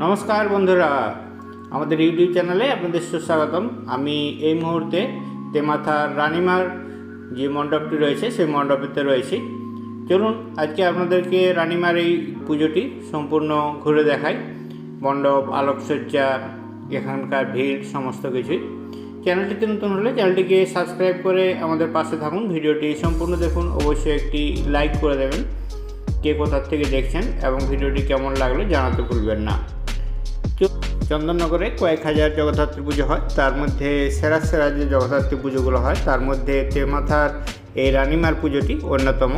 নমস্কার বন্ধুরা, আমাদের ইউটিউব চ্যানেলে আপনাদের সুস্বাগতম। আমি এই মুহূর্তে তেমাথার রানিমার যে মণ্ডপটি রয়েছে, সেই মণ্ডপেতে রয়েছি। চলুন, আজকে আপনাদেরকে রানিমার এই পুজোটি সম্পূর্ণ ঘুরে দেখাই। মণ্ডপ, আলোকসজ্জা, এখানকার ভিড়, সমস্ত কিছুই। চ্যানেলটিতে নতুন হলে চ্যানেলটিকে সাবস্ক্রাইব করে আমাদের পাশে থাকুন। ভিডিওটি সম্পূর্ণ দেখুন, অবশ্যই একটি লাইক করে দেবেন। কে কোথার থেকে দেখছেন এবং ভিডিওটি কেমন লাগল জানাতে ভুলবেন না। চন্দননগরে কয়েক হাজার জগদ্ধাত্রী পুজো হয়। তার মধ্যে সেরা সেরা যে জগদ্ধাত্রী পুজোগুলো হয়, তার মধ্যে তেমাথার এই রানিমার পুজোটি অন্যতম।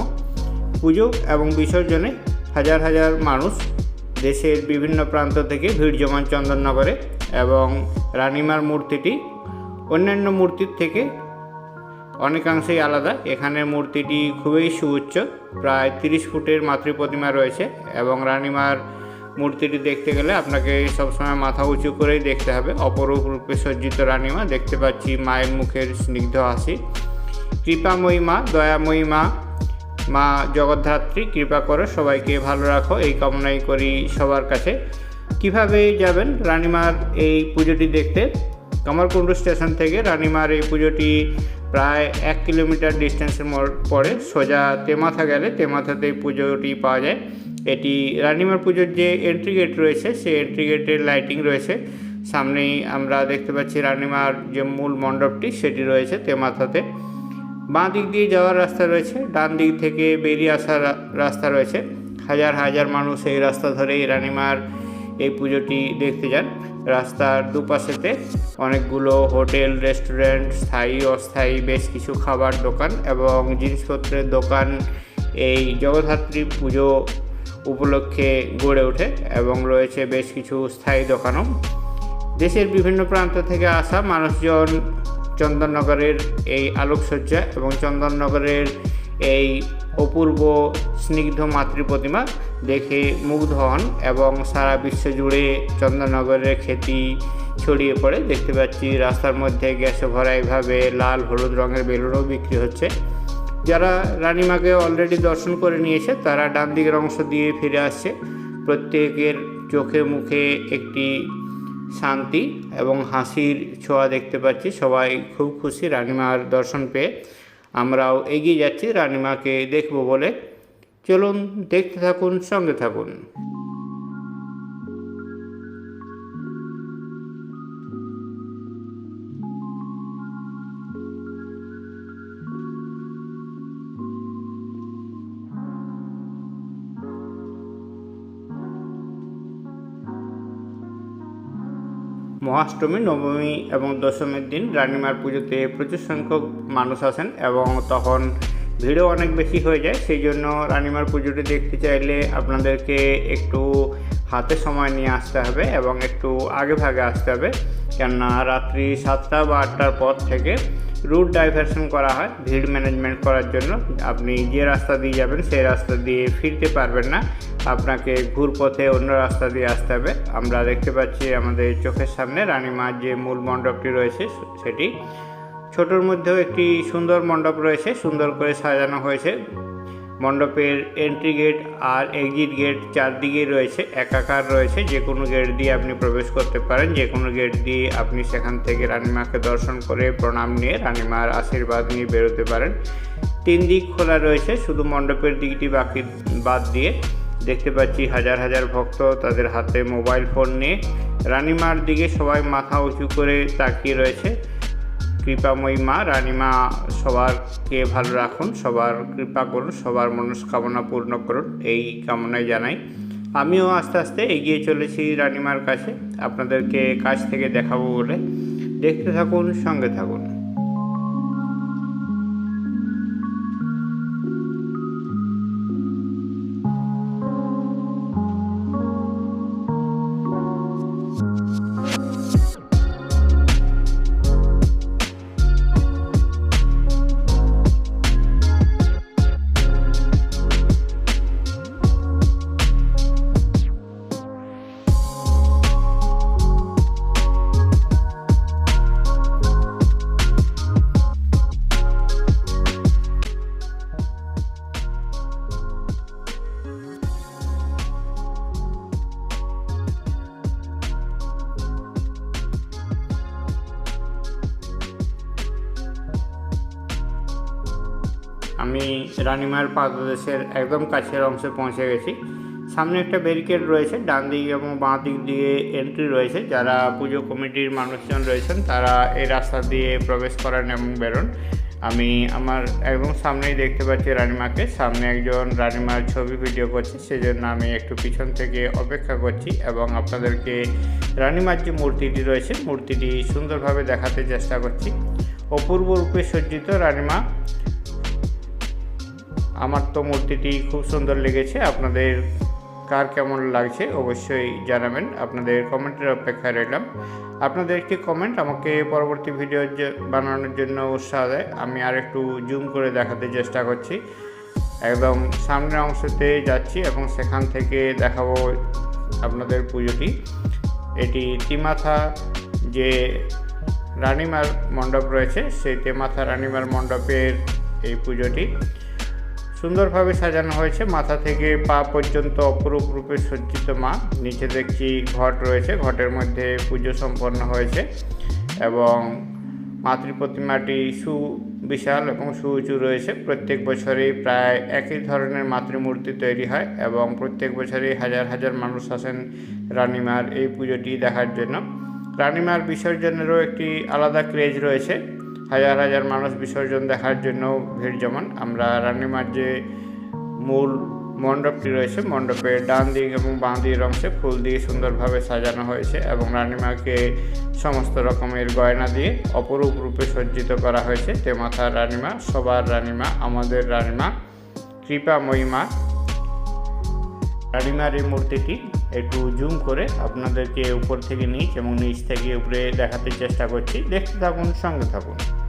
পুজো এবং বিসর্জনে হাজার হাজার মানুষ দেশের বিভিন্ন প্রান্ত থেকে ভিড় জমান চন্দননগরে এবং রানিমার মূর্তিটি অন্যান্য মূর্তির থেকে অনেকাংশেই আলাদা। এখানের মূর্তিটি খুবই সুউচ্চ, প্রায় তিরিশ ফুটের মাতৃ প্রতিমা রয়েছে এবং রানীমার মূর্তিটি দেখতে গেলে আপনাকে সবসময় মাথা উঁচু করেই দেখতে হবে। অপরূপ রূপে সজ্জিত রানীমা, দেখতে পাচ্ছি মায়ের মুখের স্নিগ্ধ হাসি। কৃপাময়ী মা, দয়াময়ী মা মা জগদ্ধাত্রী, কৃপা করো, সবাইকে ভালো রাখো, এই কামনাই করি সবার কাছে। কীভাবে যাবেন রানীমার এই পুজোটি দেখতে? কামারকুণ্ডু স্টেশন থেকে রানীমার এই পুজোটি প্রায় এক কিলোমিটার ডিস্টেন্সের পরে সোজা তেমাথা গেলে তেমাথাতে এই পুজোটি পাওয়া যায়। এটি রানিমার পুজোর যে এন্ট্রি গেট রয়েছে, সেই এন্ট্রি গেটের লাইটিং রয়েছে। সামনেই আমরা দেখতে পাচ্ছি রানিমার যে মূল মণ্ডপটি, সেটি রয়েছে তেমাথাতে। বাঁ দিক দিয়ে যাওয়ার রাস্তা রয়েছে, ডান দিক থেকে বেরিয়ে আসার রাস্তা রয়েছে। হাজার হাজার মানুষ এই রাস্তা ধরেই রানীমার এই পুজোটি দেখতে যান। রাস্তার দুপাশেতে অনেকগুলো হোটেল, রেস্টুরেন্ট, স্থায়ী, অস্থায়ী বেশ কিছু খাবার দোকান এবং জিনিসপত্রের দোকান। এই জগদ্ধাত্রী পুজো উপলক্ষে গড়ে ওঠে এবং রয়েছে বেশ কিছু স্থায়ী দোকানও। দেশের বিভিন্ন প্রান্ত থেকে আসা মানুষজন চন্দননগরের এই আলোকসজ্জা এবং চন্দননগরের এই অপূর্ব স্নিগ্ধ মাতৃ প্রতিমা দেখে মুগ্ধ হন এবং সারা বিশ্ব জুড়ে চন্দননগরের খ্যাতি ছড়িয়ে পড়ে। দেখতে পাচ্ছি রাস্তার মধ্যে গ্যাসে ভরা এইভাবে লাল হলুদ রঙের বেলুনও বিক্রি হচ্ছে। যারা রানীমাকে অলরেডি দর্শন করে নিয়েছে, তারা ডান দিকের অংশ দিয়ে ফিরে আসছে। প্রত্যেকের চোখে মুখে একটি শান্তি এবং হাসির ছোঁয়া দেখতে পাচ্ছি। সবাই খুব খুশি রানীমার দর্শন পেয়ে। আমরাও এগিয়ে যাচ্ছি, রানীমাকে দেখব বলে। চলুন, দেখতে থাকুন, সঙ্গে থাকুন। মহাষ্টমী, নবমী এবং দশমীর দিন রানিমার পুজোতে প্রচুর সংখ্যক মানুষ আসেন এবং তখন ভিড়ও অনেক বেশি হয়ে যায়। সেই জন্য রানিমার পুজোটি দেখতে চাইলে আপনাদেরকে একটু হাতে সময় নিয়ে আসতে হবে এবং একটু আগে ভাগে আসতে হবে। কেননা রাত্রি সাতটা বা আটটার পর থেকে রুট ডাইভারশন করা হয়, ভিড় ম্যানেজমেন্ট করার জন্য। আপনি যে রাস্তা দিয়ে যাবেন, সেই রাস্তা দিয়ে ফিরতে পারবেন না। আপনাকে ঘুরপথে অন্য রাস্তা দিয়ে আসতে হবে। আমরা দেখতে পাচ্ছি আমাদের চোখের সামনে রানীমার যে মূল মণ্ডপটি রয়েছে, সেটি। ছোটোর মধ্যেও একটি সুন্দর মণ্ডপ রয়েছে, সুন্দর করে সাজানো হয়েছে। মণ্ডপের এন্ট্রি গেট আর এক্সিট গেট চারদিকে রয়েছে, একাকার রয়েছে। যে কোনো গেট দিয়ে আপনি প্রবেশ করতে পারেন যে কোনো গেট দিয়ে আপনি সেখান থেকে রানীমাকে দর্শন করে প্রণাম নিয়ে রানীমার আশীর্বাদ নিয়ে বেরোতে পারেন। তিন দিক খোলা রয়েছে, শুধু মণ্ডপের দিকটি বাকি বাদ দিয়ে দেখতে পাচ্ছি হাজার হাজার ভক্ত তাদের হাতে মোবাইল ফোন নিয়ে। রানীমার দিকে সবাই মাথা উঁচু করে তাকিয়ে রয়েছে। কৃপাময়ী মা, রানীমা, সবারকে ভালো রাখুন, সবার কৃপা করুন, সবার মনস্কামনা পূর্ণ করুন, এই কামনায় জানাই। আমিও আস্তে আস্তে এগিয়ে চলেছি রানীমার কাছে, আপনাদেরকে কাছ থেকে দেখাবো বলে। দেখতে থাকুন, সঙ্গে থাকুন। আমি রানিমার পাদদেশের একদম কাছের অংশে পৌঁছে গেছি। সামনে একটা ব্যারিকেড রয়েছে, ডান দিক এবং বাঁ দিক দিয়ে এন্ট্রি রয়েছে। যারা পুজো কমিটির মানুষজন রয়েছেন, তারা এই রাস্তা দিয়ে প্রবেশ করেন এবং বেরোন। আমি আমার একদম সামনেই দেখতে পাচ্ছি রানিমাকে। সামনে একজন রানিমার ছবি ভিডিও করছে, সেজন্য আমি একটু পিছন থেকে অপেক্ষা করছি এবং আপনাদেরকে রানিমার যে মূর্তিটি রয়েছে, মূর্তিটি সুন্দরভাবে দেখাতে চেষ্টা করছি। অপূর্ব রূপে সজ্জিত রানিমা। আমার তো মূর্তিটি খুব সুন্দর লেগেছে। আপনাদের কার কেমন লাগছে অবশ্যই জানাবেন। আপনাদের কমেন্টের অপেক্ষায় রইলাম। আপনাদের একটি কমেন্ট আমাকে পরবর্তী ভিডিও বানানোর জন্য উৎসাহ দেয়। আমি আর একটু জুম করে দেখাতে চেষ্টা করছি। একদম সামনের অংশতে যাচ্ছি এবং সেখান থেকে দেখাবো আপনাদের পুজোটি। এটি তিমাথা যে রানিমার মণ্ডপ রয়েছে, সেই তেমাথা রানিমার মণ্ডপের এই পুজোটি। সুন্দরভাবে সাজানো হয়েছে। মাথা থেকে পা পর্যন্ত অপরূপ রূপে সজ্জিত মা। নিচে দেখছি ঘট রয়েছে। ঘটের মধ্যে পুজো সম্পন্ন হয়েছে এবং মাতৃ প্রতিমাটি সুবিশাল এবং সুউঁচু রয়েছে। প্রত্যেক বছরই প্রায় একই ধরনের মাতৃমূর্তি তৈরি হয় এবং প্রত্যেক বছরই হাজার হাজার মানুষ আসেন রানিমার এই পুজোটি দেখার জন্য। রানিমার বিসর্জনেরও একটি আলাদা ক্রেজ রয়েছে। হাজার হাজার মানুষ বিসর্জন দেখার জন্য ভিড় জমান। আমরা রানিমার যে মূল মণ্ডপটি রয়েছে মণ্ডপের ডান দিক এবং বাঁ দিক অংশে ফুল দিয়ে সুন্দরভাবে সাজানো হয়েছে এবং রানিমাকে সমস্ত রকমের গয়না দিয়ে অপরূপ রূপে সজ্জিত করা হয়েছে। তেমাথার রানিমা, সবার রানিমা, আমাদের রানিমা কৃপাময়ী মহিমা। রানিমার এই মূর্তিটি একটু জুম করে আপনাদেরকে উপর থেকে নিচ এবং নিচ থেকে উপরে দেখাতে চেষ্টা করছি। দেখতে থাকুন, সঙ্গে থাকুন।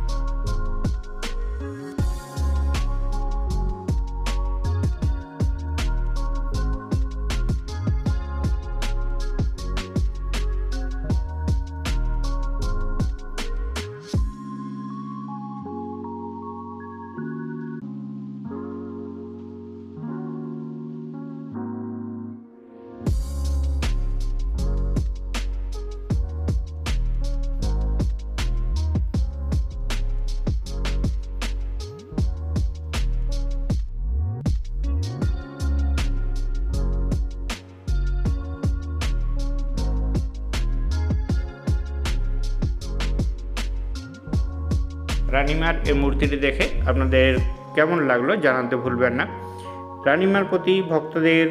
রানিমার এই মূর্তিটি দেখে আপনাদের কেমন লাগল জানাতে ভুলবেন না। রানিমার প্রতি ভক্তদের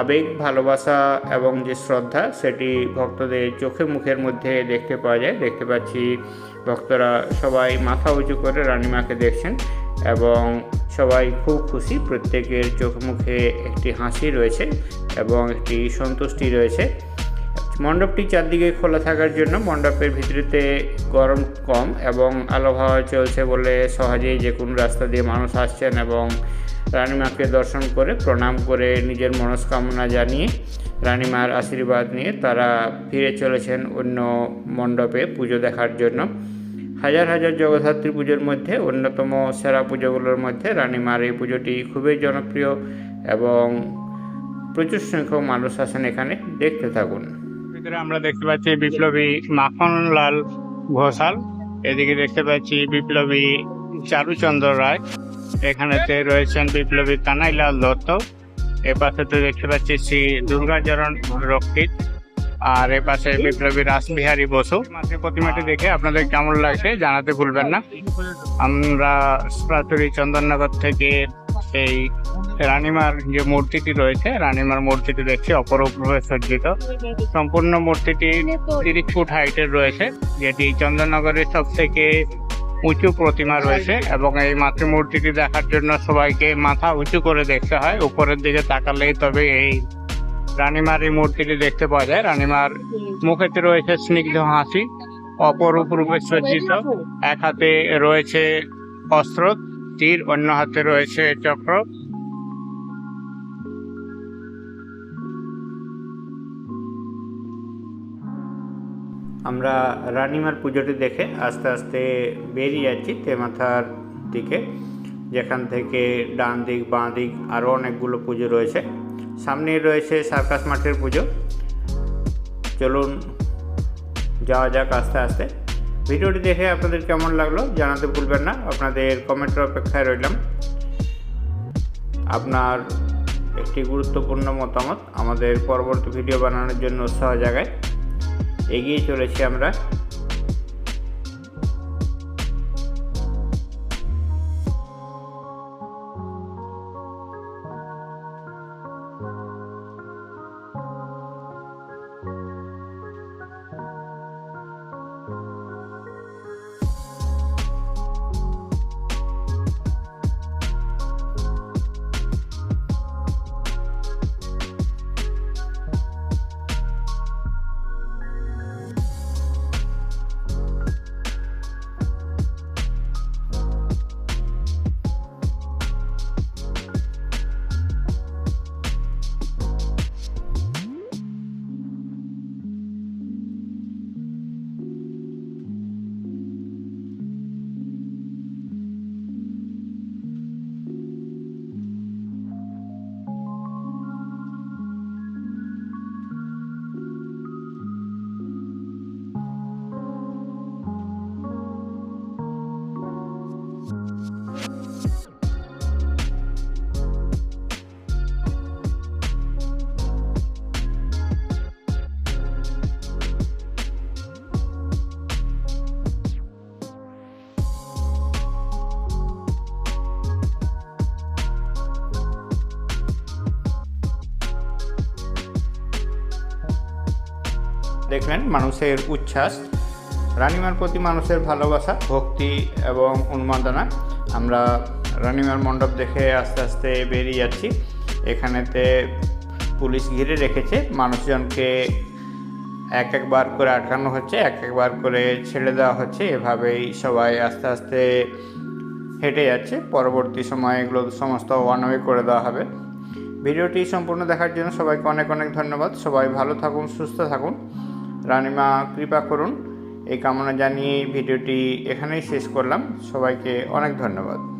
আবেগ, ভালোবাসা এবং যে শ্রদ্ধা, সেটি ভক্তদের চোখে মুখের মধ্যে দেখতে পাওয়া যায়। দেখতে পাচ্ছি ভক্তরা সবাই মাথা উঁচু করে রানিমাকে দেখছেন এবং সবাই খুব খুশি। প্রত্যেকের চোখ মুখে একটি হাসি রয়েছে এবং একটি সন্তুষ্টি রয়েছে। মণ্ডপটি চারদিকে খোলা থাকার জন্য মণ্ডপের ভিতরেতে গরম কম এবং আলো হাওয়া চলছে বলে সহজেই যে কোনো রাস্তা দিয়ে মানুষ আসছেন এবং রানীমাকে দর্শন করে, প্রণাম করে নিজের মনস্কামনা জানিয়ে রানীমার আশীর্বাদ নিয়ে তারা ফিরে চলেছেন অন্য মণ্ডপে পুজো দেখার জন্য। হাজার হাজার জগদ্ধাত্রী পুজোর মধ্যে, অন্যতম সেরা পুজোগুলোর মধ্যে রানীমার এই পুজোটি খুবই জনপ্রিয় এবং প্রচুর সংখ্যক মানুষ আসেন এখানে। দেখতে থাকুন। ভিতরে আমরা দেখতে পাচ্ছি বিপ্লবী মাখনলাল ঘোষাল। এদিকে দেখতে পাচ্ছি বিপ্লবী চারুচন্দ্র রায়। এখানেতে রয়েছেন বিপ্লবী কানাইলাল দত্ত। এ পাশেতে দেখতে পাচ্ছি শ্রী দুর্গাচরণ রক্ষিত। আর এ পাশে বিপ্লবী রাসবিহারী বসু। মাতৃ প্রতিমাটি দেখে আপনাদের কেমন লাগছে জানাতে ভুলবেন না। আমরা চন্দননগর থেকে এই রানীমার যে মূর্তিটি রয়েছে, রানীমার মূর্তিটি দেখছি অপরূপভাবে সজ্জিত। সম্পূর্ণ মূর্তিটি তিরিশ ফুট হাইটের রয়েছে, যেটি চন্দননগরের সব থেকে উঁচু প্রতিমা রয়েছে এবং এই মাতৃমূর্তিটি দেখার জন্য সবাইকে মাথা উঁচু করে দেখতে হয়। উপরের দিকে তাকালেই তবে এই রানীমার এই মূর্তিটি দেখতে পাওয়া যায়। রানীমার মুখেতে রয়েছে স্নিগ্ধ হাসি অপরূপ রূপে সজ্জিত। এক হাতে রয়েছে অস্ত্র, তীর, অন্য হাতে রয়েছে চক্র। আমরা রানিমার পুজোটি দেখে আস্তে আস্তে বেরিয়ে যাচ্ছি তেমাথার দিকে, যেখান থেকে ডান দিক, বাঁ দিক আরও অনেকগুলো পুজো রয়েছে। সামনেই রয়েছে সার্কাস মাঠের পুজো। চলুন যাওয়া যাক আস্তে আস্তে। ভিডিওটি দেখে আপনাদের কেমন লাগল জানাতে ভুলবেন না। আপনাদের কমেন্টের অপেক্ষায় রইলাম। আপনার একটি গুরুত্বপূর্ণ মতামত আমাদের পরবর্তী ভিডিও বানানোর জন্য উৎসাহ জায়গায় এগিয়ে চলেছি আমরা। দেখলেন মানুষের উচ্ছ্বাস। রানিমার প্রতি মানুষের ভালোবাসা, ভক্তি এবং উন্মাদনা। আমরা রানিমার মণ্ডপ দেখে আস্তে আস্তে বেরিয়ে যাচ্ছি। এখানেতে পুলিশ ঘিরে রেখেছে। মানুষজনকে এক একবার করে আটকানো হচ্ছে, এক একবার করে ছেড়ে দেওয়া হচ্ছে। এভাবেই সবাই আস্তে আস্তে হেঁটে যাচ্ছে। পরবর্তী সময়ে এগুলো সমস্ত ওয়ান ওয়ে করে দেওয়া হবে। ভিডিওটি সম্পূর্ণ দেখার জন্য সবাইকে অনেক অনেক ধন্যবাদ। সবাই ভালো থাকুন, সুস্থ থাকুন। রানিমা কৃপা করুন। এই কামনা জানিয়ে ভিডিওটি এখানেই শেষ করলাম। সবাইকে অনেক ধন্যবাদ।